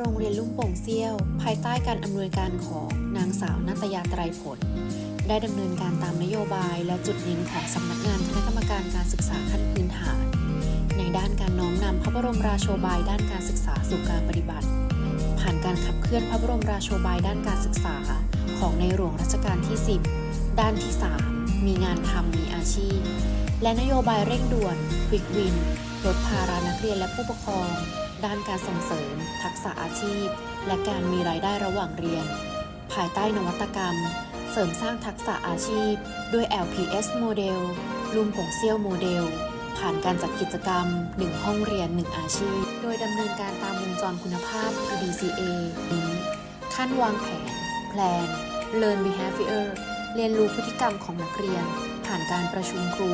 โรงเรียนลุ่มโป่งเซี่ยว ภายใต้การอำนวยการของนางสาวนัตยาไตรผล ได้ดำเนินการตามนโยบายและจุดเน้นของสำนักงานคณะกรรมการการศึกษาขั้นพื้นฐาน ในด้านการน้อมนำพระบรมราโชบายด้านการศึกษาสู่การปฏิบัติ ผ่านการขับเคลื่อนพระบรมราโชบายด้านการศึกษา ของในหลวงรัชกาลที่ 10 ด้านที่ 3 มีงานทำมีอาชีพ และนโยบายเร่งด่วน Quick Win ลดภาระนักเรียนและผู้ปกครอง ด้านการส่งเสริม ทักษะอาชีพ และการมีรายได้ระหว่างเรียน ภายใต้นวัตกรรม เสริมสร้างทักษะอาชีพ ด้วย LPS โมเดลลุมป่งเซี่ยวโมเดลผ่านการจัดกิจกรรม 1 ห้องเรียน 1 อาชีพ โดยดำเนินการตามวงจรคุณภาพ PDCA นี้ขั้นวางแผน Plan Learn Behavior เรียนรู้พฤติกรรมของนักเรียน ผ่านการประชุมครู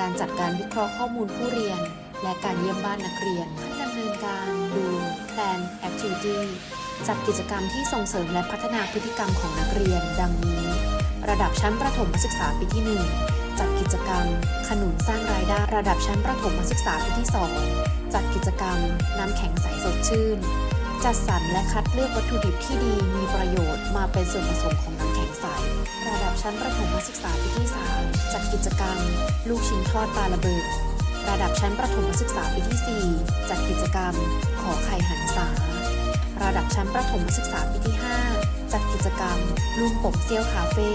การจัดการวิเคราะห์ข้อมูลผู้เรียน และการเยี่ยมบ้านนักเรียนขั้นดำเนินการดู Plan Activity จัดกิจกรรมที่ส่งเสริมและพัฒนาพฤติกรรมของนักเรียน ดังนี้ ระดับชั้นประถมศึกษาปีที่ 1 จัดกิจกรรม ขนุนสร้างรายได้ระดับชั้นประถมศึกษาปีที่ 2 จัดกิจกรรม น้ำแข็งใสสดชื่น จัดสรรและคัดเลือกวัตถุดิบที่ดีมีประโยชน์มาเป็นส่วนผสมของน้ำแข็งใส ระดับชั้นประถมศึกษาปีที่ 3 จัดกิจกรรม ลูกชิ้นทอดปลาระเบิด ระดับชั้นประถมศึกษาปีที่ 4 จัดกิจกรรม ขอไข่หันษา ระดับชั้นประถมศึกษาปีที่ 5 จัดกิจกรรมลุงปกเซี่ยวคาเฟ่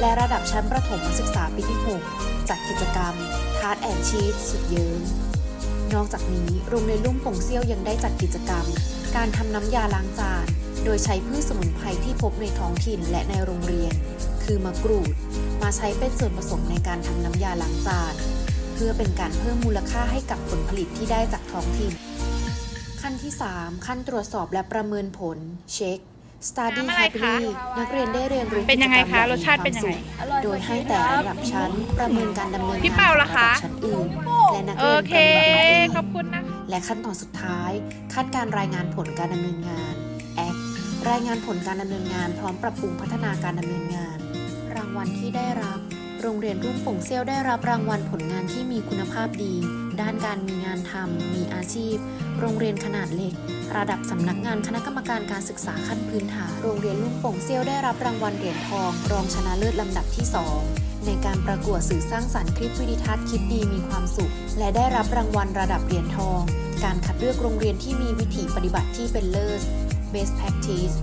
และระดับชั้นประถมศึกษาปีที่ 6 จัดกิจกรรมทาร์ตแอนชีสสุดเยิ้มนอกจากนี้โรงเรียนลุ่มป่งเซี่ยวยังได้จัดกิจกรรม การทำน้ำยาล้างจาน โดยใช้พืชสมุนไพรที่พบในท้องถิ่นและในโรงเรียน คือมะกรูด มาใช้เป็นส่วนผสมในการทำน้ำยาล้างจาน พื่อเป็นการเพิ่มมูลค่าให้กับผลผลิตที่ได้จากท้องถิ่น ขั้นที่ 3 ขั้นตรวจสอบและประเมินผลเช็ค Study น้ำอะไรคะ Happily นักเรียนได้เรียนรู้เป็นยังไงกิจกรรมคะรสชาติเป็นยังไงมีความสุขโดยให้แต่ระดับชั้นประเมินการดำเนินงานพี่เปาล่ะคะของระดับชั้นอื่นและนักโอเรียนเคประเมินตนเองขอบคุณนะและขั้นตอนสุดท้าย ขั้นการรายงานผลการดำเนินงาน Act รายงานผลการดำเนินงาน พร้อมปรับปรุงพัฒนาการดำเนินงาน รางวัลที่ได้รับ โรงเรียนรุ่มป่งเซี่ยวได้รับรางวัลผลงานที่มีคุณภาพดี ด้านการมีงานทำ มีอาชีพ โรงเรียนขนาดเล็ก ระดับสำนักงานคณะกรรมการการศึกษาขั้นพื้นฐาน โรงเรียนลุ่มโป่งเซี่ยวได้รับรางวัลเหรียญทอง รองชนะเลิศลำดับที่ 2ในการประกวดสื่อสร้างสรรค์คลิปวิดีทัศน์คิดดีมีความสุข และได้รับรางวัลระดับเหรียญทอง การคัดเลือกโรงเรียนที่มีวิถีปฏิบัติที่เป็นเลิศ Best Practice